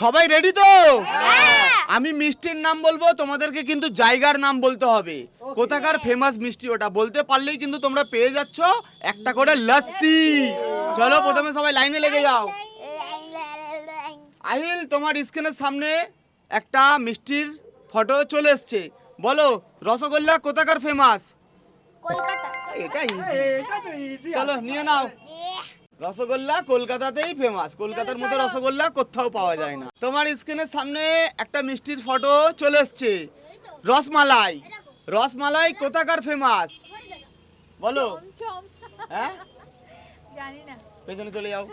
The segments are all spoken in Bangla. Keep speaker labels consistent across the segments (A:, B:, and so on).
A: সবাই রেডি তো? আমি মিষ্টির নাম বলব তোমাদেরকে কিন্তু জায়গার নাম বলতে হবে। কোথাকার ফেমাস মিষ্টি ওটা? বলতে পারলেই কিন্তু তোমরা পেয়ে যাচ্ছ একটা করে লস্যি। চলো প্রথমে সবাই লাইনে লেগে যাও। আহিল তোমার স্ক্রিনের সামনে একটা মিষ্টির ফটো চলে এসছে। বলো রসগোল্লা কোথাকার ফেমাস
B: কলকাতা।
A: এটা ইজি
C: এটা তো easy
A: চলো নিয়ে নাও। রসগোল্লা কলকাতাতেই ফেমাস কলকাতার মতো রসগোল্লা কোথাও পাওয়া যায় না। তোমার স্ক্রিনের সামনে একটা মিষ্টির ফটো চলে এসছে। রসমালাই। রসমালাই কোথাকার ফেমাস বলো। হ্যাঁ? পেছনে চলে যাও।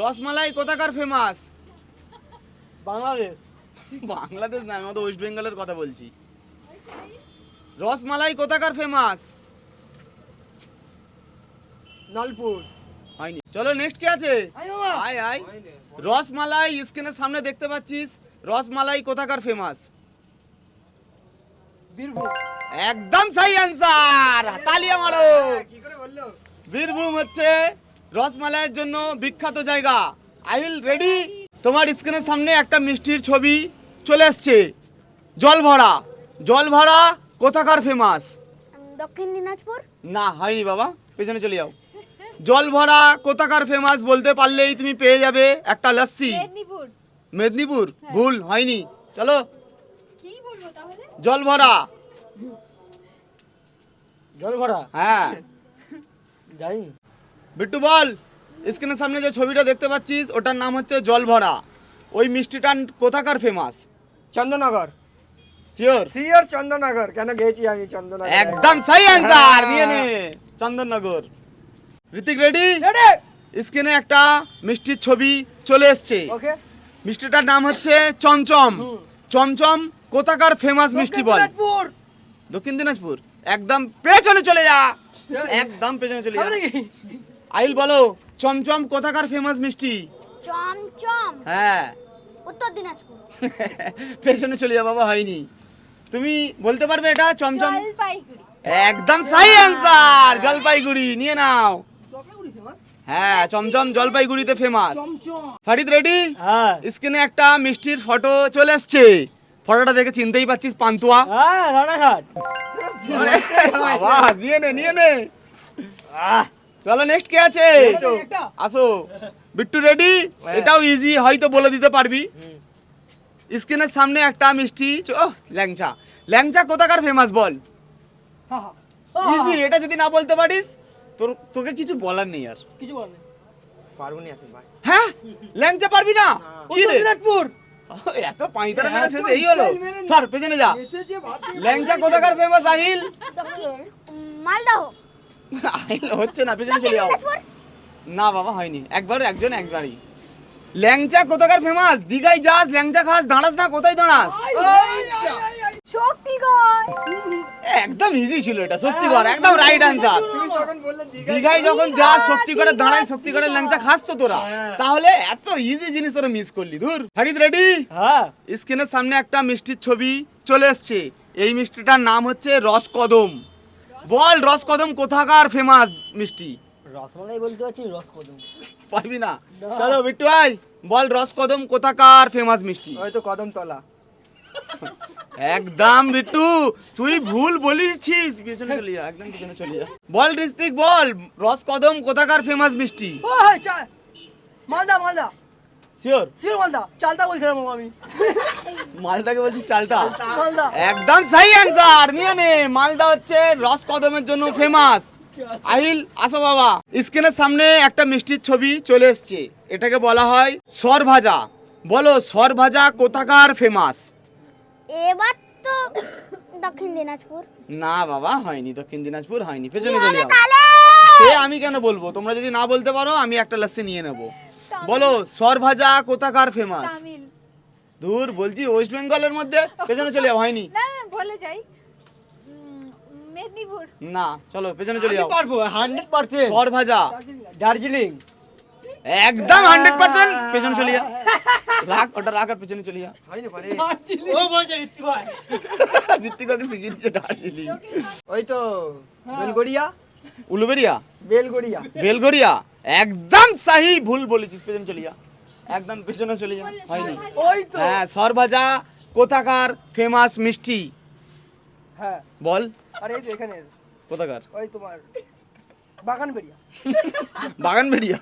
A: রসমালাই কোথাকার ফেমাস
C: বাংলাদেশ।
A: বাংলাদেশ না আমি তো ওয়েস্ট বেঙ্গলের কথা বলছি। রসমালাই কোথাকার ফেমাস
C: নলপুর।
A: হয়নি। চলো নেক্সট কে আছে?
C: আয়
A: আয় রসমালাই স্ক্রিনের সামনে দেখতে পাচ্ছিস। রসমালাই কোথাকার ফেমাস
C: বীরভূম।
A: একদম সহি অ্যান্সার তালিয়া মারো।
C: কি করে বলল?
A: বীরভূম হচ্ছে রসমালাইয়ের জন্য বিখ্যাত জায়গা। আহিল রেডি তোমার স্ক্রিনের সামনে একটা মিষ্টির ছবি চলে আসছে। জল ভরা জল ভরা কোথাকার ফেমাস
B: দক্ষিণ দিনাজপুর।
A: না হয়নি বাবা। পেছনে চলে যাও। জল ভরা কোথাকার ফেমাস বলতে পারলেই তুমি পেয়ে যাবে একটা লস্যি।
D: মেদিনীপুর।
A: মেদিনীপুর? ভুল হয়নি। চলো।
D: কি বলব তাহলে?
A: জল ভরা।
C: জল ভরা?
A: হ্যাঁ।
C: যাই।
A: বিট্টু বল স্ক্রিনের সামনে যে ছবিটা দেখতে পাচ্ছিস ওটার নাম হচ্ছে জল ভরা। ওই মিষ্টিটা কোথাকার famous
C: Chandannagar.
A: Sure
C: sure Chandannagar. কেন গেছি আমি চন্দননগর?
A: একদম সহি অ্যান্সার দিয়ে নে। চন্দননগর। ঋতিক রেডি?
C: রেডি
A: স্ক্রিনে একটা মিষ্টির ছবি চলে এসছে। মিষ্টিটার নাম হচ্ছে চমচম। চমচম কোথাকার ফেমাস মিষ্টি বল? দক্ষিণ দিনাজপুর। একদম পেছনে চলে যা। একদম পেছনে চলে যা। আইল বলো চমচম কোথাকার ফেমাস মিষ্টি?
B: চমচম?
A: হ্যাঁ।
B: উত্তর দিনাজপুর।
A: পেছনে চলে যা বাবা হয়নি। তুমি বলতে পারবে এটা? চমচম?
D: জলপাইগুড়ি।
A: একদম সাই অ্যান্সার জলপাইগুড়ি নিয়ে নাও? হ্যাঁ চমচম জলপাইগুড়িতে ফেমাস ফারিদ রেডি
C: হ্যাঁ।
A: স্ক্রিনে একটা মিষ্টির ফটো চলে আসছে। ফটোটা দেখে চিনতেই পাচ্ছিস পান্তুয়া।
C: হ্যাঁ রানাঘাট।
A: নিয়ে নে নিয়ে নে। চলো নেক্সট কে আছে? আসো। বিট্টু রেডি
C: হ্যাঁ।
A: এটাও ইজি হয়তো বলে দিতে পারবি। স্ক্রিনের সামনে একটা মিষ্টি চ- ল্যাংচা। ল্যাংচা কোথাকার ফেমাস বল? ইজি এটা যদি না বলতে পারিস তোর তোকে কিছু বলার নেই আর
C: কিছু বল পারব নি আসেন ভাই
A: হ্যাঁ ল্যাংচা পারবি না কি রে
C: দিনাজপুর
A: এত পাঁইতারা মেরে শেষে এই হলো স্যার পেছনে যা ল্যাংচা কোথাকার ফেমাস আহিল
B: মালদহ
A: আহিল হচ্ছে না পেছনে চলে যাও না বাবা হয়নি একবার একজন একবারই ল্যাংচা কোথাকার ফেমাস দীঘায় যাস ল্যাংচা খাস দাঁড়াস না কোথায় দাঁড়াস
D: শক্তিগড়।
A: একদম ইজি ছিল এটা সত্যিকার একদম রাইট
C: তুমি যখন বললে
A: দীঘায় যখন যাস শক্তিগড়ের দাঁড়ায় শক্তিগড়ের ল্যাংচা খাস তো তোরা। তাহলে এত ইজি জিনিস তোরা মিস করলি। দূর হারিদ রেডি
C: হ্যাঁ।
A: স্ক্রিনের সামনে একটা মিষ্টির ছবি চলে এসছে। এই মিষ্টিটার নাম হচ্ছে রসকদম। বল রসকদম কোথাকার ফেমাস মিষ্টি?
C: রসমালাই বলতে পারছি রসকদম।
A: পারবি না? চলো বিট্টু ভাই বল রসকদম কোথাকার ফেমাস মিষ্টি?
C: হয়তো কদম তলা
A: একদম বিট্টু তুই ভুল বলিসছিস। পিছনে চলে যা একদম পিছনে চলে যা। বল ঋত্বিক বল রসকদম কোথাকার ফেমাস মিষ্টি?
C: ও হ্যাঁ চা- Malda Malda.
A: Sure
C: sure Malda. চালতা বলছিলাম আমি।
A: মালদাকে বলছিস চালটা?
C: মালদা।
A: একদম সহি অ্যান্সার নিয়ে নে। মালদা হচ্ছে রস কদমের জন্য ফেমাস আহিল আসো বাবা। স্ক্রিনের সামনে একটা মিষ্টির ছবি চলে এসছে। এটাকে বলা হয় সর ভাজা বলো সর ভাজা কোথাকার ফেমাস
B: এবার তো দক্ষিণ দিনাজপুর।
A: না বাবা হয়নি দক্ষিণ দিনাজপুর হয়নি। পেছনে চলে যাও। সে আমি কেন বলব? তোমরা যদি না বলতে পারো আমি একটা লাস্সি নিয়ে নেব। বলো সর ভাজা কোথাকার ফেমাস দূর বলছি ওয়েস্ট বেঙ্গলের মধ্যে। পেছনে চলে যাও হয়নি।
D: না না বলে যাই। মেদিনীপুর।
A: না চলো পেছনে চলে যাও।
C: পারব হান্ড্রেড পার্সেন্ট
A: সর ভাজা
C: দার্জিলিং।
A: একদম হান্ড্রেড পার্সেন্ট পেছনে চলে যা রাখ ওটা রাখ আর পেছনে চলে যা
C: ও বলছে ঋত্বিক ভাই
A: ঋত্বিকাকে শিখিয়ে দিচ্ছে দার্জিলিং
C: ওই তো বেলগড়িয়া
A: উলুবেরিয়া
C: বেলগড়িয়া
A: বেলগড়িয়া একদম সাহি ভুল বলেছিস পেছনে চলে যা একদম পেছনে চলে যা হয়নি
C: ওই তো
A: হ্যাঁ সরভাজা কোথাকার ফেমাস মিষ্টি
C: হ্যাঁ
A: বল
C: আরে এই তো এখানে
A: কোথাকার
C: ওই তোমার বাগান বেরিয়া
A: বাগান বেরিয়া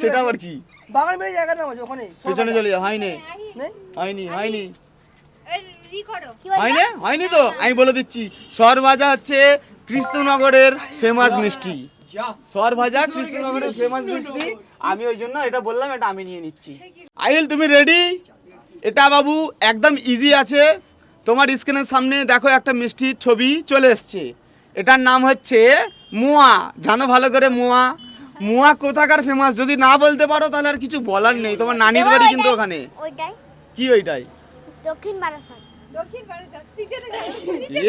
A: সেটা আবার কি?
C: বাগান বেরিয়া জায়গার নাম আছে ওখানে।
A: পেছনে চলে যা হয়নি।
C: নেই
A: হয়নি। হয়নি? হয়নি। হয়নি? তো? আমি বলে দিচ্ছি সরভাজা হচ্ছে কৃষ্ণনগরের ফেমাস মিষ্টি। সরভাজা কৃষ্ণনগরের ফেমাস মিষ্টি। আমি ওই জন্য এটা বললাম এটা আমি নিয়ে নিচ্ছি। আহিল তুমি রেডি এটা বাবু একদম ইজি আছে। তোমার স্ক্রিনের সামনে দেখো একটা মিষ্টির ছবি চলে এসছে। এটার নাম হচ্ছে মুয়া জানো ভালো করে মুয়া? মুয়া কোথাকার ফেমাস যদি না বলতে পারো তাহলে আর কিছু বলার নেই। তোমার নানির বাড়ি কিন্তু ওখানে।
B: ওইটাই।
A: কি ওইটাই?
B: দক্ষিণ বারাসাত।
D: দক্ষিণ বারাসাত। পিছনে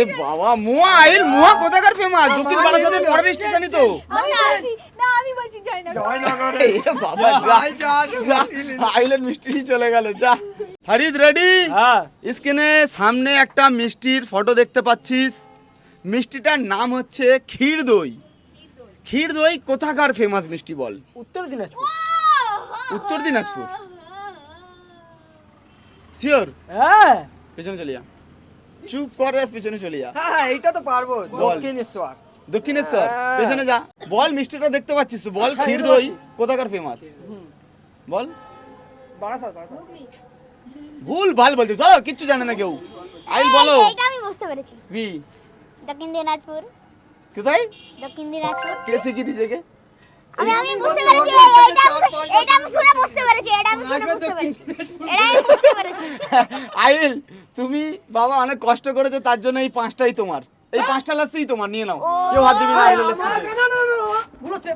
A: এ বাবা মুয়া আইল মুয়া কোথাকার ফেমাস দক্ষিণ বারাসাতের পরের স্টেশনই তো।
D: আমি বলছি না আমি বলছি জয় না
C: জয়নগরে।
A: এ বাবা যা যা, আইলের মিষ্টি চলে গেল যা। ফারিদ রেডি
C: হ্যাঁ।
A: স্ক্রিনে সামনে একটা মিষ্টির ফটো দেখতে পাচ্ছিস। মিষ্টিটার নাম হচ্ছে ক্ষীর দই। ক্ষীর দই কোথাকার ফেমাস মিষ্টি বল?
C: উত্তর দিনাজপুর।
A: উত্তর দিনাজপুর। শিওর
C: হ্যাঁ।
A: পেছনে চলে যা। চুপ কর আর পেছনে চলে যা।
C: হ্যাঁ হ্যাঁ এইটা তো পারব। দক্ষিণেশ্বর।
A: দক্ষিণেশ্বর
C: হ্যাঁ।
A: পেছনে যা। বল মিষ্টিটা দেখতে পাচ্ছিস তো? বল
C: হ্যাঁ,
A: ক্ষীর দই কোথাকার ফেমাস বল।
C: বারাসাত বারাসাত।
A: ভুল ভালো বলছিস ও কিচ্ছু জানে না কেউ। আইল বলো।
B: এইটা আমি বুঝতে পেরেছি।
A: কি?
B: দক্ষিণ দিনাজপুর
A: কোথায়
B: দক্ষিণ দিনাজপুর
A: কে শিখিয়ে দিছে কে
B: আমি আমি বুঝতে পেরেছি এটা এটা আমি শুনে বুঝতে পেরেছি এটা আমি শুনে বুঝতে পেরেছি এটা আমি বুঝতে পেরেছি
A: আইল তুমি বাবা অনেক কষ্ট করেছ তার জন্য এই পাঁচটাই তোমার এই পাঁচটা লাসিই তোমার নিয়ে নাও কেউ হাত দিবি না লাসিতে